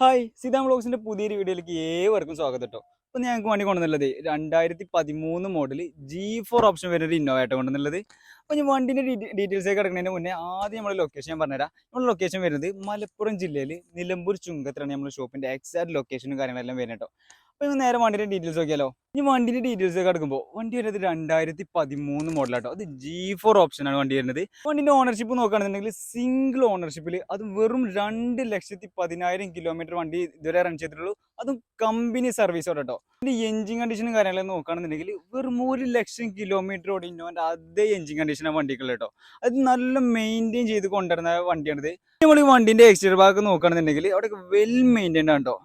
Hi Sita ബ്ലോഗ്സിന്റെ പുതിയൊരു വീഡിയോയിലേക്ക് ഏവർക്കും സ്വാഗതം കേട്ടോ. അപ്പോൾ ഞങ്ങൾക്ക് വണ്ടി കൊണ്ടുവന്നുള്ളത് രണ്ടായിരത്തി പതിമൂന്ന് മോഡൽ ജി ഫോർ ഓപ്ഷൻ വരുന്ന ഒരു ഇന്നോവ ആയിട്ട് കൊണ്ടുവന്നുള്ളത് അപ്പോൾ ഞാൻ വണ്ടിന്റെ ഡീറ്റെയിൽസ് ഒക്കെ കിടക്കുന്നതിന് മുന്നേ ആദ്യം നമ്മുടെ ലൊക്കേഷൻ ഞാൻ പറഞ്ഞുതരാം. നമ്മുടെ ലൊക്കേഷൻ വരുന്നത് മലപ്പുറം ജില്ലയിൽ നിലമ്പൂർ ചുങ്കത്തിലാണ് നമ്മുടെ ഷോപ്പിന്റെ എക്സാക്ട് ലൊക്കേഷനും കാര്യങ്ങളെല്ലാം വരുന്നത് കേട്ടോ. അപ്പോൾ ഇന്ന് നേരെ വണ്ടിന്റെ ഡീറ്റെയിൽസ് നോക്കിയാലോ? ഇനി വണ്ടിന്റെ ഡീറ്റെയിൽസ് ഒക്കെ എടുക്കുമ്പോൾ വണ്ടി വരുന്നത് രണ്ടായിരത്തി പതിമൂന്ന് മോഡലാട്ടോ അത് ജി ഫോർ ഓപ്ഷനാണ് വണ്ടി വരുന്നത്. വണ്ടിന്റെ ഓണർഷിപ്പ് നോക്കുകയാണെന്നുണ്ടെങ്കിൽ സിംഗിൾ ഓണർഷിപ്പിൽ അത് വെറും രണ്ട് ലക്ഷത്തി പതിനായിരം കിലോമീറ്റർ വണ്ടി ഇതുവരെ റൺ ചെയ്തിട്ടുള്ളൂ. അതും കമ്പനി സർവീസോടെ കേട്ടോ എഞ്ചിൻ കണ്ടീഷനും കാര്യങ്ങളൊക്കെ നോക്കുകയാണെന്നുണ്ടെങ്കിൽ വെറും ഒരു ലക്ഷം കിലോമീറ്റർ ഓടി ഇന്നോന്റെ അതേ എഞ്ചിൻ കണ്ടീഷനാണ് വണ്ടിക്കുള്ളത് കേട്ടോ അത് നല്ല മെയിന്റെയിൻ ചെയ്ത് കൊണ്ടുവരുന്ന വണ്ടിയാണിത്. നമ്മൾ ഈ വണ്ടിന്റെ എക്സ്റ്റീരിയർ ഭാഗം നോക്കുകയാണെന്നുണ്ടെങ്കിൽ അവിടെ വെൽ മെയിന്റൈൻഡ് ആണ് കേട്ടോ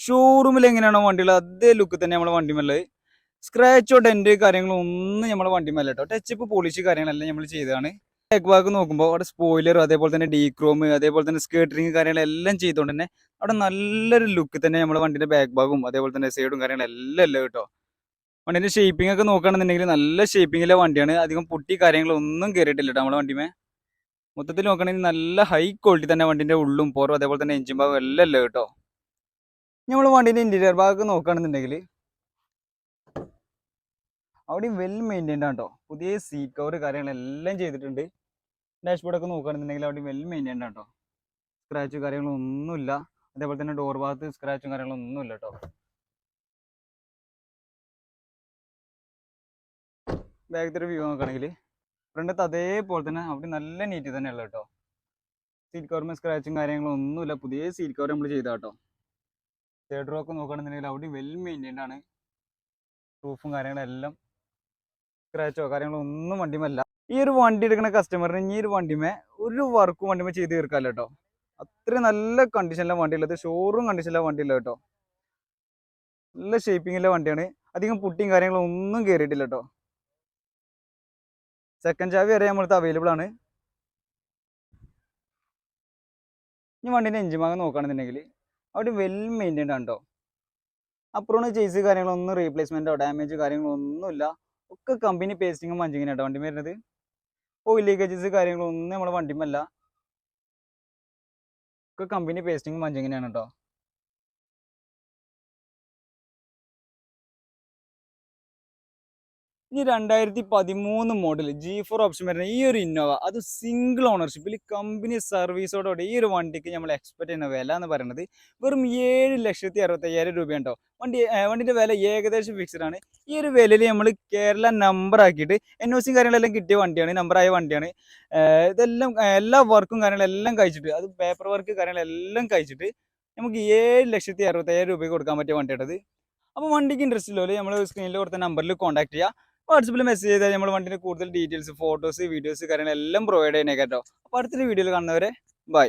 ഷോറൂമിൽ എങ്ങനെയാണോ വണ്ടിയുള്ളത് അതേ ലുക്ക് തന്നെ നമ്മളെ വണ്ടിമേലുള്ളത് സ്ക്രാച്ചോ ഡെന്റ് കാര്യങ്ങളോ ഒന്നും നമ്മളെ വണ്ടിമല്ല കേട്ടോ ടച്ചപ്പ് പോളിഷ് കാര്യങ്ങളെല്ലാം നമ്മൾ ചെയ്തതാണ്. ബാക്ക് ഭാഗം നോക്കുമ്പോൾ അവിടെ സ്പോയിലർ അതേപോലെ തന്നെ ഡീക്രോം അതേപോലെ തന്നെ സ്കേട്ടറിങ് കാര്യങ്ങളെല്ലാം ചെയ്തുകൊണ്ട് തന്നെ അവിടെ നല്ലൊരു ലുക്ക് തന്നെ നമ്മുടെ വണ്ടിന്റെ ബാക്ക് ഭാഗവും അതേപോലെ തന്നെ സൈഡും കാര്യങ്ങളെല്ലാം അല്ല കേട്ടോ. വണ്ടിന്റെ ഷേപ്പിംഗ് ഒക്കെ നോക്കുകയാണെന്നുണ്ടെങ്കിൽ നല്ല ഷേപ്പിങ്ങിലെ വണ്ടിയാണ്. അധികം പൊട്ടി കാര്യങ്ങളൊന്നും കയറിയിട്ടില്ല കേട്ടോ നമ്മുടെ വണ്ടിമേ മൊത്തത്തിൽ നോക്കുകയാണെങ്കിൽ നല്ല ഹൈ ക്വാളിറ്റി തന്നെ വണ്ടിന്റെ ഉള്ളും പുറവും അതേപോലെ തന്നെ എഞ്ചിൻ ഭാഗം എല്ലാം അല്ല കേട്ടോ. നമ്മൾ വണ്ടീന്റെ ഇന്റീരിയർ ഭാഗമൊക്കെ നോക്കുകയാണെന്നുണ്ടെങ്കിൽ അവിടെയും വെൽ മെയിന്റൈൻഡ് ആണ് കേട്ടോ പുതിയ സീറ്റ് കവർ കാര്യങ്ങളെല്ലാം ചെയ്തിട്ടുണ്ട്. ഡാഷ്ബോർഡ് ഒക്കെ നോക്കുകയാണെന്നുണ്ടെങ്കിൽ അവിടെ വെൽ മെയിന്റൈൻഡ് ആണ് കേട്ടോ സ്ക്രാച്ച് കാര്യങ്ങളൊന്നുമില്ല. അതേപോലെ തന്നെ ഡോർ ഭാഗത്ത് സ്ക്രാച്ചും കാര്യങ്ങളൊന്നുമില്ല കേട്ടോ ബാഗത്തെ ഒരു വ്യൂ നോക്കുകയാണെങ്കിൽ ഫ്രണ്ടത്ത് അതേപോലെ തന്നെ അവിടെ നല്ല നീറ്റ് തന്നെയുള്ള കേട്ടോ സീറ്റ് കവറും സ്ക്രാച്ചും കാര്യങ്ങളും ഒന്നുമില്ല പുതിയ സീറ്റ് കവർ നമ്മൾ ചെയ്ത കേട്ടോ തേർഡ് റോക്ക് നോക്കുകയാണെന്നുണ്ടെങ്കിൽ അവിടെ വെൽ മെയിന്റൈൻഡ് ആണ്. പ്രൂഫും കാര്യങ്ങളെല്ലാം സ്ക്രാച്ചോ കാര്യങ്ങളോ ഒന്നും വണ്ടിമല്ല ഈ ഒരു വണ്ടി എടുക്കുന്ന കസ്റ്റമറിന് ഈ ഒരു വണ്ടിമേ ഒരു വർക്കും വണ്ടിമേ ചെയ്ത് തീർക്കാമല്ലോ കേട്ടോ. അത്രയും നല്ല കണ്ടീഷനിലെ വണ്ടിയുള്ളത് ഷോറൂം കണ്ടീഷനിലെ വണ്ടിയില്ല കേട്ടോ. നല്ല ഷേപ്പിങ്ങിലെ വണ്ടിയാണ്. അധികം പുട്ടിയും കാര്യങ്ങളും ഒന്നും കയറിയിട്ടില്ല കേട്ടോ. സെക്കൻഡ് ചാവി വരെ നമ്മളടുത്ത് അവൈലബിൾ ആണ്. ഈ വണ്ടീന്റെ എഞ്ചിൻ നോക്കുകയാണെന്നുണ്ടെങ്കിൽ അവിടെ വെൽ മെയിന്റൈൻഡ് ആണ് കേട്ടോ അപ്പുറമാണ് ചേസ് കാര്യങ്ങളൊന്നും റീപ്ലേസ്മെന്റോ ഡാമേജ് കാര്യങ്ങളോ ഒന്നുമില്ല ഒക്കെ കമ്പനി പേസ്റ്റിങ്ങും മഞ്ചിങ്ങിനും കേട്ടോ വണ്ടി വരുന്നത്. ഓയിൽ ലീക്കേജസ് കാര്യങ്ങളൊന്നും നമ്മുടെ വണ്ടിമല്ല ഒക്കെ കമ്പനി പേസ്റ്റിങ്ങും മഞ്ചിങ്ങനെയാണ് കേട്ടോ ഇനി രണ്ടായിരത്തി പതിമൂന്ന് മോഡൽ ജി ഫോർ ഓപ്ഷൻ വരുന്ന ഈ ഒരു ഇന്നോവ അത് സിംഗിൾ ഓണർഷിപ്പിൽ കമ്പനി സർവീസോടുകൂടി ഈ ഒരു വണ്ടിക്ക് നമ്മൾ എക്സ്പെക്ട് ചെയ്യുന്ന വില എന്ന് പറയുന്നത് വെറും ഏഴ് ലക്ഷത്തി അറുപത്തയ്യായിരം രൂപയുണ്ടോ വണ്ടി വണ്ടിന്റെ വില ഏകദേശം ഫിക്സ്ഡ് ആണ്. ഈ ഒരു വിലയിൽ നമ്മൾ കേരള നമ്പർ ആക്കിയിട്ട് എൻ ഒ സിയും കാര്യങ്ങളെല്ലാം കിട്ടിയ വണ്ടിയാണ് നമ്പറായ വണ്ടിയാണ്. ഇതെല്ലാം എല്ലാ വർക്കും കാര്യങ്ങളെല്ലാം കഴിച്ചിട്ട് അത് പേപ്പർ വർക്ക് കാര്യങ്ങളെല്ലാം കഴിച്ചിട്ട് നമുക്ക് ഏഴ് ലക്ഷത്തി അറുപത്തയ്യായിരം രൂപയ്ക്ക് കൊടുക്കാൻ പറ്റിയ വണ്ടിയാണത്. അപ്പോൾ വണ്ടിക്ക് ഇൻട്രസ്റ്റ് ഇല്ലല്ലോ നമ്മൾ സ്ക്രീനിൽ കൊടുത്ത നമ്പറിൽ കോൺടാക്ട് ചെയ്യുക വാട്സപ്പിൽ മെസ്സേജ് ചെയ്താൽ നമ്മൾ വണ്ടിന്റെ കൂടുതൽ ഡീറ്റെയിൽസ് ഫോട്ടോസ് വീഡിയോസ് കാര്യങ്ങളെല്ലാം പ്രൊവൈഡ് ചെയ്യണേ കേട്ടോ അപ്പോൾ അടുത്തൊരു വീഡിയോയിൽ കാണുന്നവരെ ബൈ